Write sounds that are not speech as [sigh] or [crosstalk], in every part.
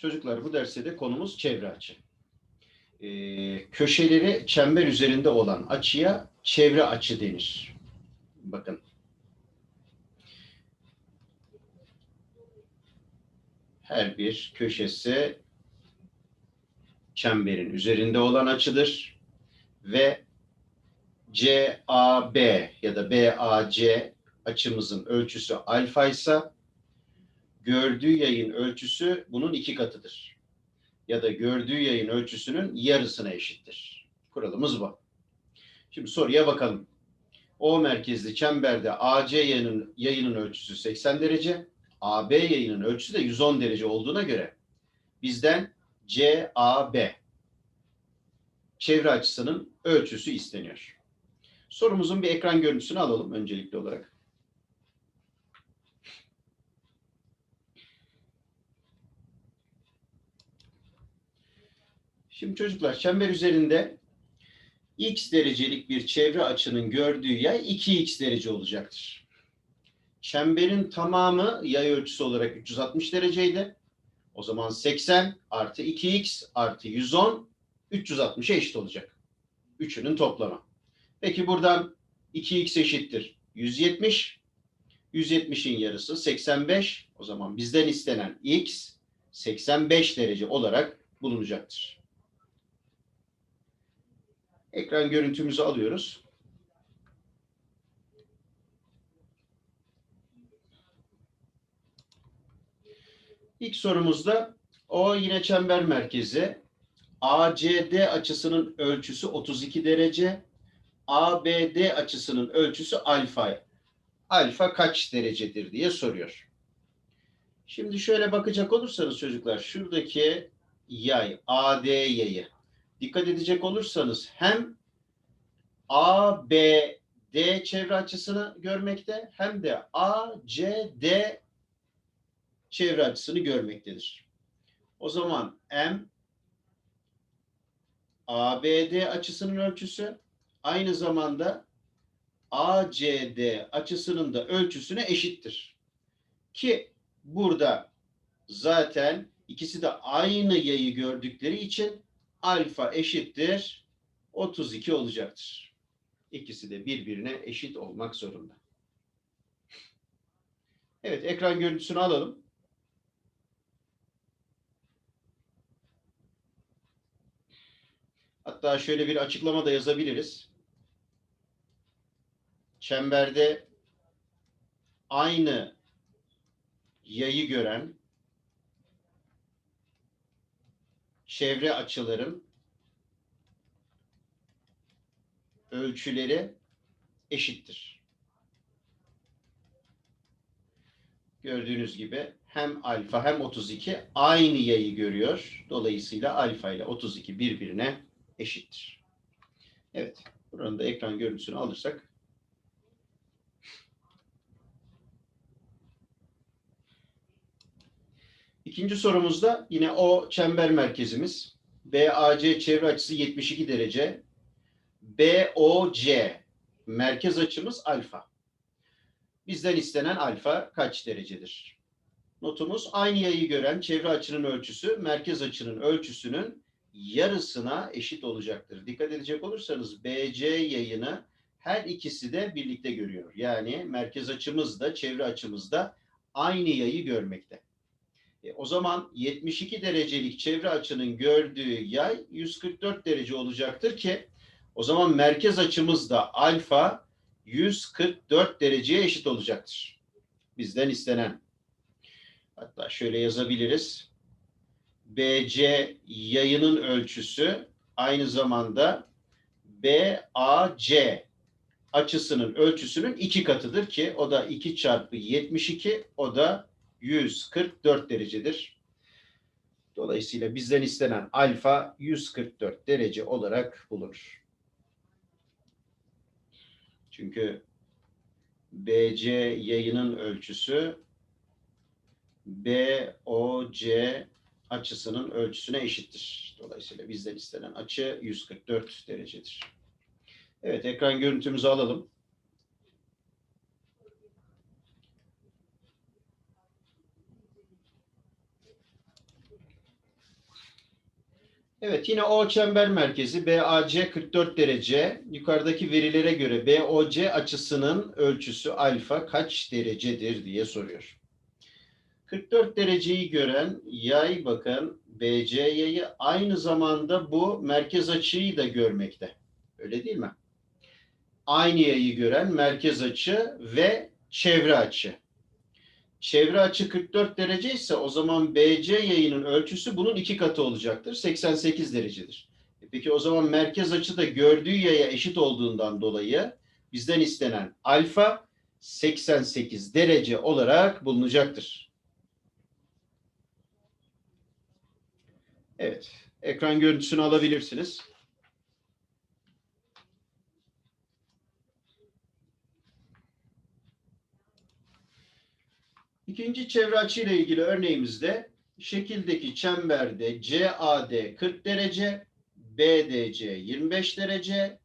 Çocuklar bu derste de konumuz çevre açı. Ee, köşeleri çember üzerinde olan açıya çevre açı denir. Bakın. Her bir köşesi çemberin üzerinde olan açıdır ve CAB ya da BAC açımızın ölçüsü alfa ise gördüğü yayın ölçüsü bunun iki katıdır. Ya da gördüğü yayın ölçüsünün yarısına eşittir. Kuralımız bu. Şimdi soruya bakalım. O merkezli çemberde AC yayının, yayının ölçüsü 80 derece, AB yayının ölçüsü de 110 derece olduğuna göre bizden CAB çevre açısının ölçüsü isteniyor. Sorumuzun bir ekran görüntüsünü alalım öncelikli olarak. Şimdi çocuklar çember üzerinde x derecelik bir çevre açının gördüğü yay 2x derece olacaktır. Çemberin tamamı yay ölçüsü olarak 360 dereceydi. O zaman 80 artı 2x artı 110 360'a eşit olacak. Üçünün toplamı. Peki buradan 2x eşittir 170. 170'in yarısı 85. O zaman bizden istenen x 85 derece olarak bulunacaktır. Ekran görüntümüzü alıyoruz. İlk sorumuzda o yine çember merkezi. ACD açısının ölçüsü 32 derece. ABD açısının ölçüsü alfa. Alfa kaç derecedir diye soruyor. Şimdi şöyle bakacak olursanız çocuklar şuradaki yay AD yayı dikkat edecek olursanız hem ABD çevre açısını görmekte hem de ACD çevre açısını görmektedir. O zaman M ABD açısının ölçüsü aynı zamanda ACD açısının da ölçüsüne eşittir. Ki burada zaten ikisi de aynı yayı gördükleri için alfa eşittir 32 olacaktır. İkisi de birbirine eşit olmak zorunda. Evet ekran görüntüsünü alalım. Hatta şöyle bir açıklama da yazabiliriz. Çemberde aynı yayı gören çevre açıların ölçüleri eşittir. Gördüğünüz gibi hem alfa hem 32 aynı yayı görüyor. Dolayısıyla alfa ile 32 birbirine eşittir. Evet. Buranın da ekran görüntüsünü alırsak İkinci sorumuzda yine o çember merkezimiz. BAC çevre açısı 72 derece. BOC merkez açımız alfa. Bizden istenen alfa kaç derecedir? Notumuz aynı yayı gören çevre açının ölçüsü merkez açının ölçüsünün yarısına eşit olacaktır. Dikkat edecek olursanız BC yayını her ikisi de birlikte görüyor. Yani merkez açımız da çevre açımız da aynı yayı görmekte. E, o zaman 72 derecelik çevre açının gördüğü yay 144 derece olacaktır ki o zaman merkez açımız da alfa 144 dereceye eşit olacaktır. Bizden istenen. Hatta şöyle yazabiliriz. BC yayının ölçüsü aynı zamanda BAC açısının ölçüsünün iki katıdır ki o da 2 çarpı 72 o da 144 derecedir. Dolayısıyla bizden istenen alfa 144 derece olarak bulunur. Çünkü BC yayının ölçüsü BOC açısının ölçüsüne eşittir. Dolayısıyla bizden istenen açı 144 derecedir. Evet, ekran görüntümüzü alalım. Evet yine O çember merkezi BAC 44 derece. Yukarıdaki verilere göre BOC açısının ölçüsü alfa kaç derecedir diye soruyor. 44 dereceyi gören yay bakın BC yayı aynı zamanda bu merkez açıyı da görmekte. Öyle değil mi? Aynı yayı gören merkez açı ve çevre açı. Çevre açı 44 derece ise o zaman BC yayının ölçüsü bunun iki katı olacaktır. 88 derecedir. E Peki o zaman merkez açı da gördüğü yaya eşit olduğundan dolayı bizden istenen alfa 88 derece olarak bulunacaktır. Evet, ekran görüntüsünü alabilirsiniz. İkinci çevre açı ile ilgili örneğimizde şekildeki çemberde CAD 40 derece, BDC 25 derece,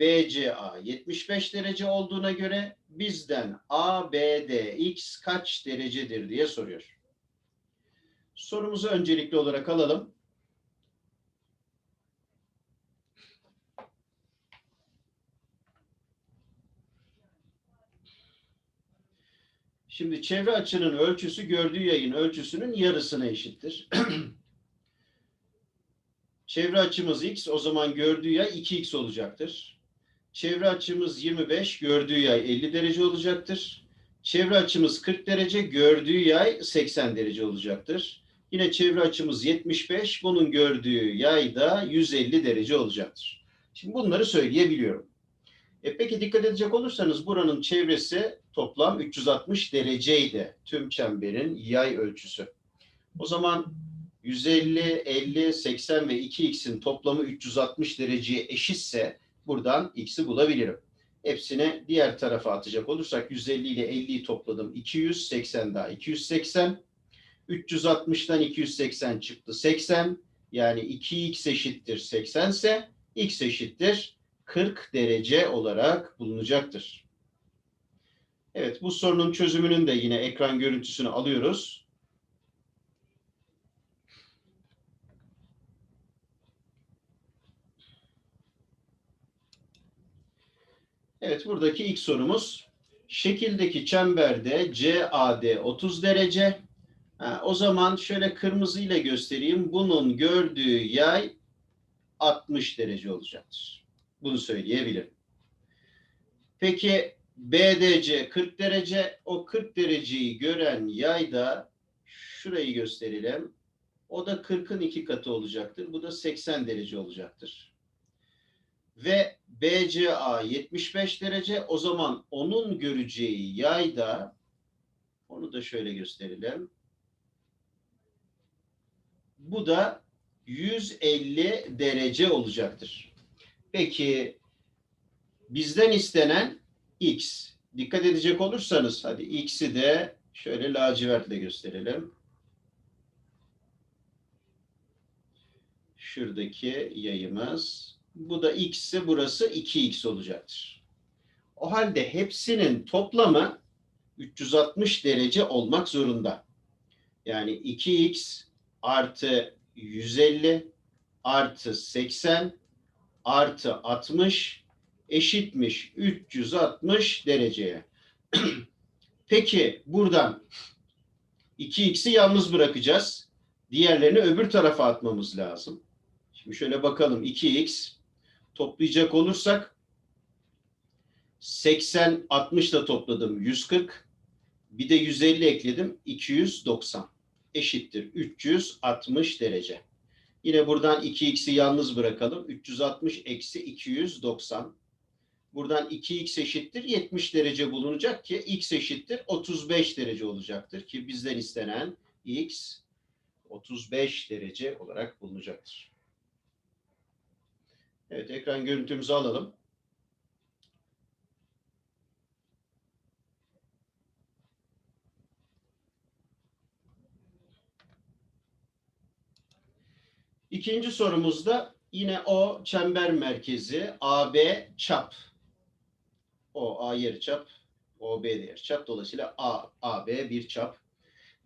BCA 75 derece olduğuna göre bizden ABDX kaç derecedir diye soruyor. Sorumuzu öncelikli olarak alalım. Şimdi çevre açının ölçüsü gördüğü yayın ölçüsünün yarısına eşittir. [clears throat] çevre açımız x o zaman gördüğü yay 2x olacaktır. Çevre açımız 25 gördüğü yay 50 derece olacaktır. Çevre açımız 40 derece gördüğü yay 80 derece olacaktır. Yine çevre açımız 75 bunun gördüğü yay da 150 derece olacaktır. Şimdi bunları söyleyebiliyorum. E peki dikkat edecek olursanız buranın çevresi toplam 360 dereceydi. Tüm çemberin yay ölçüsü. O zaman 150, 50, 80 ve 2x'in toplamı 360 dereceye eşitse buradan x'i bulabilirim. Hepsini diğer tarafa atacak olursak 150 ile 50'yi topladım. 280 daha 280. 360'dan 280 çıktı 80. Yani 2x eşittir 80 ise x eşittir 40 derece olarak bulunacaktır. Evet bu sorunun çözümünün de yine ekran görüntüsünü alıyoruz. Evet buradaki ilk sorumuz şekildeki çemberde CAD 30 derece. Ha, o zaman şöyle kırmızı ile göstereyim. Bunun gördüğü yay 60 derece olacaktır. Bunu söyleyebilirim. Peki BDC 40 derece. O 40 dereceyi gören yayda şurayı gösterelim. O da 40'ın iki katı olacaktır. Bu da 80 derece olacaktır. Ve BCA 75 derece. O zaman onun göreceği yayda onu da şöyle gösterelim. Bu da 150 derece olacaktır. Peki bizden istenen x. Dikkat edecek olursanız hadi x'i de şöyle lacivertle gösterelim. Şuradaki yayımız. Bu da x ise burası 2x olacaktır. O halde hepsinin toplamı 360 derece olmak zorunda. Yani 2x artı 150 artı 80 artı 60 eşitmiş 360 dereceye. [clears throat] Peki buradan 2x'i yalnız bırakacağız. Diğerlerini öbür tarafa atmamız lazım. Şimdi şöyle bakalım 2x toplayacak olursak 80 60 da topladım 140 bir de 150 ekledim 290 eşittir 360 derece. Yine buradan 2x'i yalnız bırakalım. 360 eksi 290. Buradan 2x eşittir 70 derece bulunacak ki x eşittir 35 derece olacaktır ki bizden istenen x 35 derece olarak bulunacaktır. Evet ekran görüntümüzü alalım. İkinci sorumuzda yine o çember merkezi AB çap. O A yarıçap, OB de yarıçap. Dolayısıyla A, AB bir çap.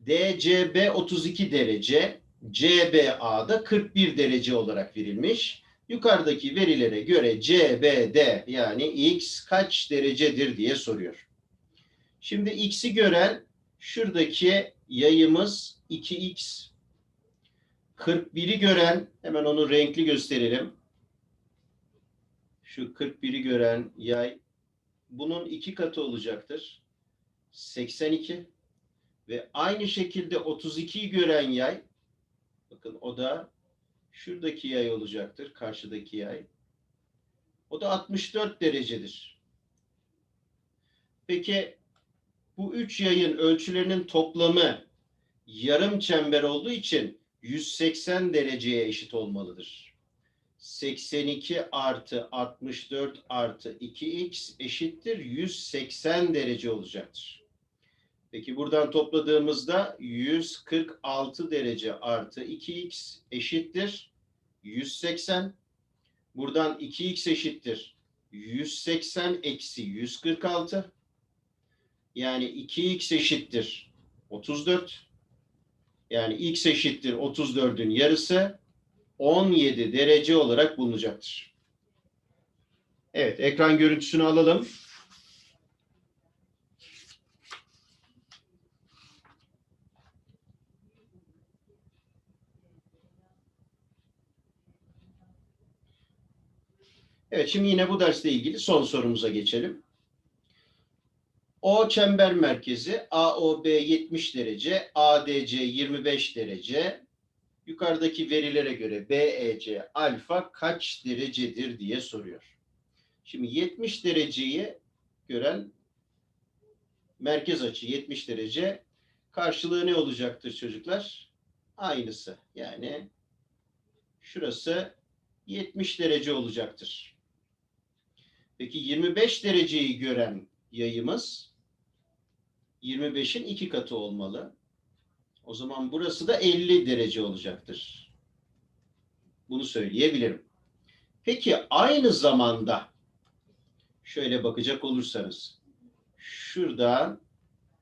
DCB 32 derece. CBA'da 41 derece olarak verilmiş. Yukarıdaki verilere göre CBD yani X kaç derecedir diye soruyor. Şimdi X'i gören şuradaki yayımız 2X. 41'i gören hemen onu renkli gösterelim. Şu 41'i gören yay bunun iki katı olacaktır. 82 ve aynı şekilde 32'yi gören yay bakın o da şuradaki yay olacaktır. Karşıdaki yay. O da 64 derecedir. Peki bu üç yayın ölçülerinin toplamı yarım çember olduğu için 180 dereceye eşit olmalıdır. 82 artı 64 artı 2x eşittir 180 derece olacaktır. Peki buradan topladığımızda 146 derece artı 2x eşittir 180. Buradan 2x eşittir 180 eksi 146. Yani 2x eşittir 34. Yani x eşittir 34'ün yarısı 17 derece olarak bulunacaktır. Evet, ekran görüntüsünü alalım. Evet, şimdi yine bu dersle ilgili son sorumuza geçelim. O çember merkezi AOB 70 derece, ADC 25 derece. Yukarıdaki verilere göre BEC alfa kaç derecedir diye soruyor. Şimdi 70 dereceyi gören merkez açı 70 derece karşılığı ne olacaktır çocuklar? Aynısı. Yani şurası 70 derece olacaktır. Peki 25 dereceyi gören yayımız 25'in iki katı olmalı. O zaman burası da 50 derece olacaktır. Bunu söyleyebilirim. Peki aynı zamanda şöyle bakacak olursanız şuradan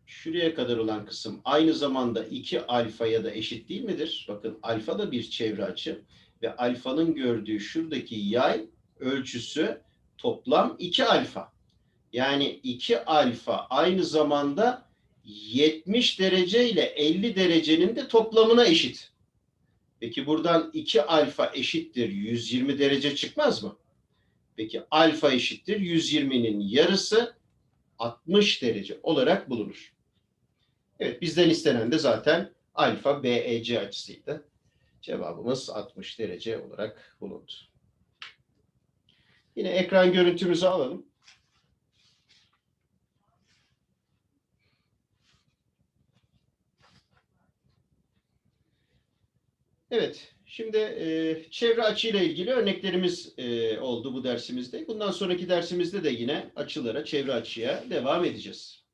şuraya kadar olan kısım aynı zamanda 2 alfa ya da eşit değil midir? Bakın alfa da bir çevre açı ve alfanın gördüğü şuradaki yay ölçüsü toplam 2 alfa. Yani 2 alfa aynı zamanda 70 derece ile 50 derecenin de toplamına eşit. Peki buradan 2 alfa eşittir 120 derece çıkmaz mı? Peki alfa eşittir 120'nin yarısı 60 derece olarak bulunur. Evet bizden istenen de zaten alfa BEC açısıydı. Cevabımız 60 derece olarak bulundu. Yine ekran görüntümüzü alalım. Evet, şimdi e, çevre açıyla ilgili örneklerimiz e, oldu bu dersimizde. Bundan sonraki dersimizde de yine açılara, çevre açıya devam edeceğiz.